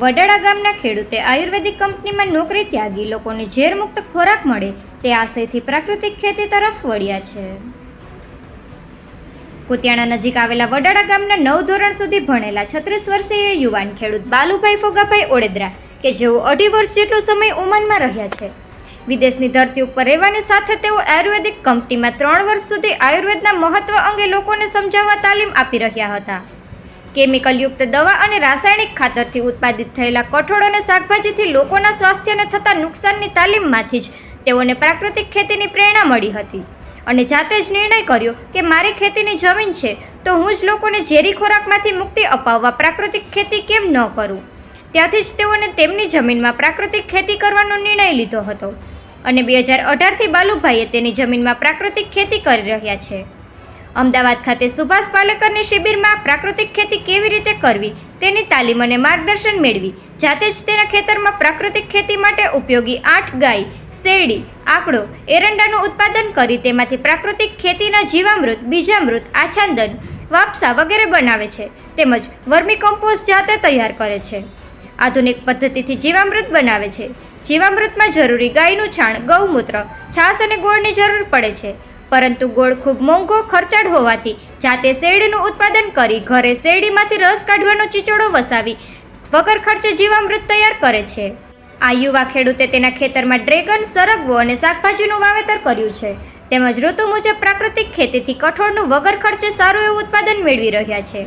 વડાળા ગામના ખેડૂતે આયુર્વેદિક કંપનીમાં નોકરી ત્યાગી, લોકોને ઝેરમુક્ત ખોરાક મળે, તે આશયથી પ્રાકૃતિક ખેતી તરફ વળ્યા છે. કુતિયાણા નજીક આવેલા વડાળા ગામના નવ ધોરણ સુધી ભણેલા છત્રીસ વર્ષીય યુવાન ખેડૂત બાલુભાઈ ફોગાભાઈ ઓડેદરા, કે જેઓ અઢી વર્ષ જેટલો સમય ઓમાનમાં રહ્યા છે. વિદેશની ધરતી ઉપર રહેવાની સાથે તેઓ આયુર્વેદિક કંપનીમાં ત્રણ વર્ષ સુધી આયુર્વેદના મહત્વ અંગે લોકોને સમજાવવા તાલીમ આપી રહ્યા હતા. કેમિકલયુક્ત દવા અને રાસાયણિક ખાતરથી ઉત્પાદિત થયેલા કઠોળ અને શાકભાજીથી લોકોના સ્વાસ્થ્યને થતા નુકસાનની તાલીમમાંથી જ તેઓને પ્રાકૃતિક ખેતીની પ્રેરણા મળી હતી. અને જાતે જ નિર્ણય કર્યો કે મારી ખેતીની જમીન છે, તો હું જ લોકોને ઝેરી ખોરાકમાંથી મુક્તિ અપાવવા પ્રાકૃતિક ખેતી કેમ ન કરું? ત્યાંથી જ તેઓને તેમની જમીનમાં પ્રાકૃતિક ખેતી કરવાનો નિર્ણય લીધો હતો. અને બે હજાર અઢારથી બાલુભાઈએ તેની જમીનમાં પ્રાકૃતિક ખેતી કરી રહ્યા છે. અમદાવાદ ખાતે સુભાષ પાલેકરની શિબિરમાં પ્રાકૃતિક ખેતી કેવી રીતે કરવી તેની તાલીમ અને માર્ગદર્શન મેળવી. જાતે જ તેના ખેતરમાં પ્રાકૃતિક ખેતી માટે ઉપયોગી આઠ ગાય, શેરડી, આકડો, એરંડાનું ઉત્પાદન કરી તેમાંથી પ્રાકૃતિક ખેતીના જીવામૃત, બીજામૃત, આછાદન, વાપસા વગેરે બનાવે છે. તેમજ વર્મી કમ્પોસ્ટ જાતે તૈયાર કરે છે. આધુનિક પદ્ધતિથી જીવામૃત બનાવે છે. જીવામૃતમાં જરૂરી ગાયનું છાણ, ગૌમૂત્ર, છાશ અને ગોળની જરૂર પડે છે. પરંતુ ગોળ ખૂબ મોંઘો ખર્ચાળ હોવાથી જાતે શેરડીનું ઉત્પાદન કરી ઘરે શેરડીમાંથી રસ કાઢવાનો ચીચોડો વસાવી વગર ખર્ચે જીવામૃત તૈયાર કરે છે. આ યુવા ખેડૂતે તેના ખેતરમાં ડ્રેગન, સરગવો અને શાકભાજીનું વાવેતર કર્યું છે. તેમજ ઋતુ મુજબ પ્રાકૃતિક ખેતીથી કઠોળનું વગર ખર્ચે સારું એવું ઉત્પાદન મેળવી રહ્યા છે.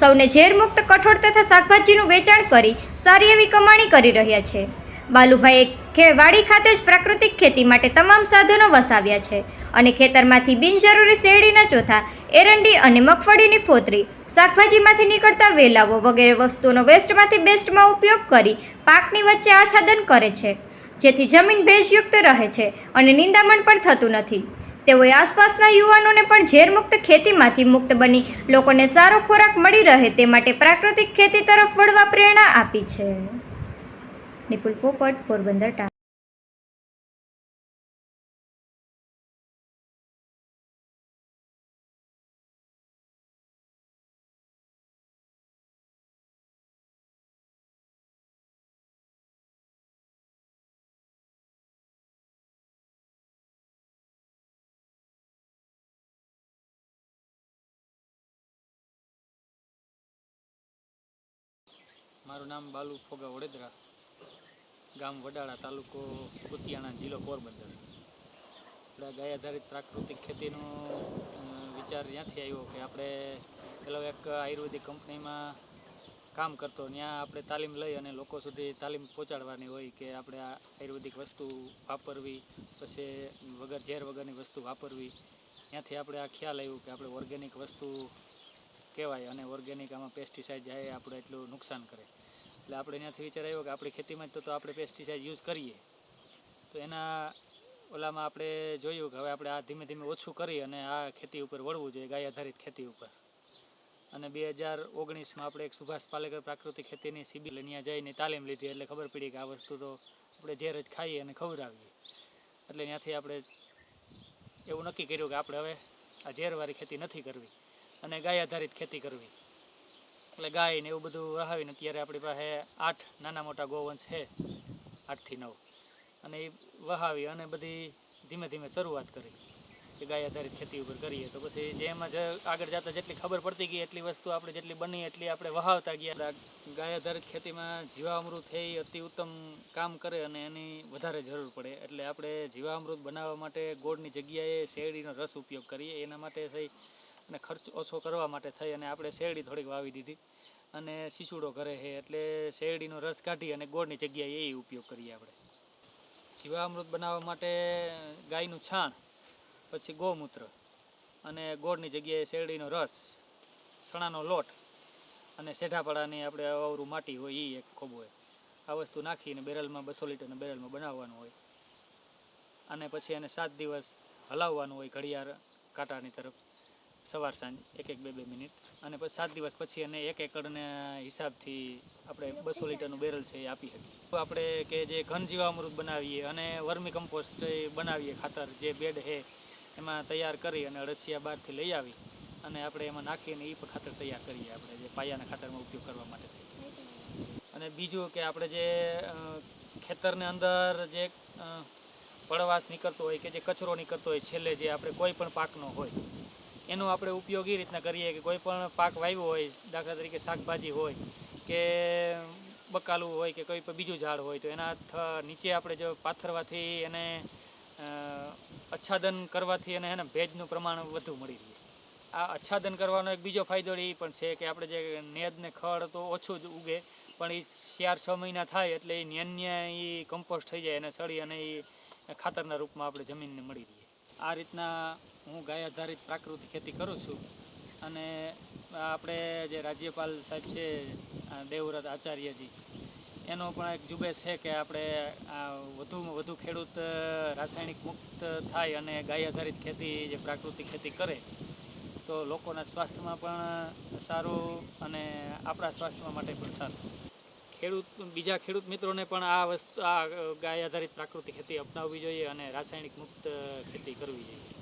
સૌને ઝેરમુક્ત કઠોળ તથા શાકભાજીનું વેચાણ કરી સારી એવી કમાણી કરી રહ્યા છે. બાલુભાઈએ વાડી ખાતે જ પ્રાકૃતિક ખેતી માટે તમામ સાધનો વસાવ્યા છે. અને ખેતરમાંથી બિનજરૂરી શેરડીના ચોથા, એરંડી અને મગફળીની ફોતરી, શાકભાજીમાંથી નીકળતા વેલાઓ વગેરે વસ્તુઓનો વેસ્ટમાંથી બેસ્ટમાં ઉપયોગ કરી પાકની વચ્ચે આચ્છાદન કરે છે, જેથી જમીન ભેજયુક્ત રહે છે અને નિંદામણ પણ થતું નથી. તેઓએ આસપાસના યુવાનોને પણ ઝેરમુક્ત ખેતીમાંથી મુક્ત બની લોકોને સારો ખોરાક મળી રહે તે માટે પ્રાકૃતિક ખેતી તરફ વળવા પ્રેરણા આપી છે. નિપુલ પોપટ, પોરબંદર મારું નામ બાલુ ફોગા વડોદરા, ગામ વડાળા, તાલુકો કુતિયાણા જિલ્લો પોરબંદર. આપણે ગાય આધારિત પ્રાકૃતિક ખેતીનો વિચાર ત્યાંથી આવ્યો કે આપણે પેલો એક આયુર્વેદિક કંપનીમાં કામ કરતો, ત્યાં આપણે તાલીમ લઈ અને લોકો સુધી તાલીમ પહોંચાડવાની હોય કે આપણે આ આયુર્વેદિક વસ્તુ વાપરવી, પછી વગર ઝેર વગરની વસ્તુ વાપરવી. ત્યાંથી આપણે આ ખ્યાલ આવ્યો કે આપણે ઓર્ગેનિક વસ્તુ કહેવાય અને ઓર્ગેનિક આમાં પેસ્ટિસાઇડ જાય, આપણે એટલું નુકસાન કરે. એટલે આપણે ત્યાંથી વિચાર આવ્યો કે આપણી ખેતીમાં તો આપણે પેસ્ટિસાઇડ યુઝ કરીએ. તો એના ઓલામાં આપણે જોયું કે હવે આપણે આ ધીમે ધીમે ઓછું કરી અને આ ખેતી ઉપર વળવું જોઈએ, ગાય આધારિત ખેતી ઉપર. અને બે હજાર ઓગણીસમાં આપણે એક સુભાષ પાલેકર પ્રાકૃતિક ખેતીની સીબી ત્યાં જઈને તાલીમ લીધી એટલે ખબર પડી કે આ વસ્તુ તો આપણે ઝેર જ ખાઈએ અને ખવડાવીએ. એટલે ત્યાંથી આપણે એવું નક્કી કર્યું કે આપણે હવે આ ઝેરવાળી ખેતી નથી કરવી અને ગાય આધારિત ખેતી કરવી. એટલે ગાય ને એવું બધું વહાવીને અત્યારે આપણી પાસે આઠ નાના મોટા ગોવંશ છે, આઠથી નવ. અને એ વહાવી અને બધી ધીમે ધીમે શરૂઆત કરી કે ગાય આધારિત ખેતી ઉપર કરીએ. તો પછી જેમાં જ આગળ જતાં જેટલી ખબર પડતી ગઈ, એટલી વસ્તુ આપણે જેટલી બની એટલી આપણે વહાવતા ગયા. ગાય આધારિત ખેતીમાં જીવામૃત એ અતિ ઉત્તમ કામ કરે અને એની વધારે જરૂર પડે. એટલે આપણે જીવામૃત બનાવવા માટે ગોળની જગ્યાએ શેરડીનો રસ ઉપયોગ કરીએ. એના માટે થઈ અને ખર્ચ ઓછો કરવા માટે થઈ અને આપણે શેરડી થોડીક વાવી દીધી. અને શીશુડો ઘરે છે એટલે શેરડીનો રસ કાઢી અને ગોળની જગ્યાએ એ ઉપયોગ કરીએ આપણે. જીવામૃત બનાવવા માટે ગાયનું છાણ, પછી ગૌમૂત્ર અને ગોળની જગ્યાએ શેરડીનો રસ, ચણાનો લોટ અને શેઠાપાડાની આપણે અવરું માટી હોય એ એક ખોબો હોય. આ વસ્તુ નાખીને બેરલમાં બસો લીટરના બેરલમાં બનાવવાનું હોય. અને પછી એને સાત દિવસ હલાવવાનું હોય ઘડિયાળ કાંટાની તરફ. સવાર સાંજ, એક એક બે બે મિનિટ. અને પછી સાત દિવસ પછી અને એક એકડના હિસાબથી આપણે બસો લીટરનું બેરલ છે એ આપી શકીએ. આપણે કે જે ઘન જીવામૃત બનાવીએ અને વર્મી કમ્પોસ્ટ બનાવીએ ખાતર, જે બેડ છે, એમાં તૈયાર કરી અને અળસિયા બહારથી લઈ આવી અને આપણે એમાં નાખીને એ પણ ખાતર તૈયાર કરીએ આપણે, જે પાયાના ખાતરમાં ઉપયોગ કરવા માટે. અને બીજું કે આપણે જે ખેતરની અંદર જે પડવાશ નીકળતો હોય કે જે કચરો નીકળતો હોય, છેલ્લે જે આપણે કોઈ પણ પાકનો હોય એનો આપણે ઉપયોગ એ રીતના કરીએ કે કોઈ પણ પાક વાવ્યો હોય, દાખલા તરીકે શાકભાજી હોય કે બકાલું હોય કે કોઈ પણ બીજું ઝાડ હોય તો એના નીચે આપણે જો પાથરવાથી એને અચ્છાદન કરવાથી એને એને ભેજનું પ્રમાણ વધુ મળી રહે. આ આચ્છાદન કરવાનો એક બીજો ફાયદો એ પણ છે કે આપણે જે નેદ ને ખડ તો ઓછું જ ઉગે, પણ એ ચાર, છ મહિના થાય એટલે એ ન્યાન્ય એ કમ્પોસ્ટ થઈ જાય અને સળી અને એ ખાતરના રૂપમાં આપણે જમીનને મળી રહીએ આ રીતના હું ગાય આધારિત પ્રાકૃતિક ખેતી કરું છું. અને આપણે જે રાજ્યપાલ સાહેબ છે દેવવ્રત આચાર્યજી, એનો પણ એક ઝુંબેશ છે કે આપણે આ વધુમાં વધુ ખેડૂત રાસાયણિક મુક્ત થાય અને ગાય આધારિત ખેતી, જે પ્રાકૃતિક ખેતી કરે, તો લોકોના સ્વાસ્થ્યમાં પણ સારું અને આપણા સ્વાસ્થ્ય માટે પણ સારું. ખેડૂત, બીજા ખેડૂત મિત્રોને પણ આ વસ્તુ, આ ગાય આધારિત પ્રાકૃતિક ખેતી અપનાવવી જોઈએ અને રાસાયણિક મુક્ત ખેતી કરવી જોઈએ.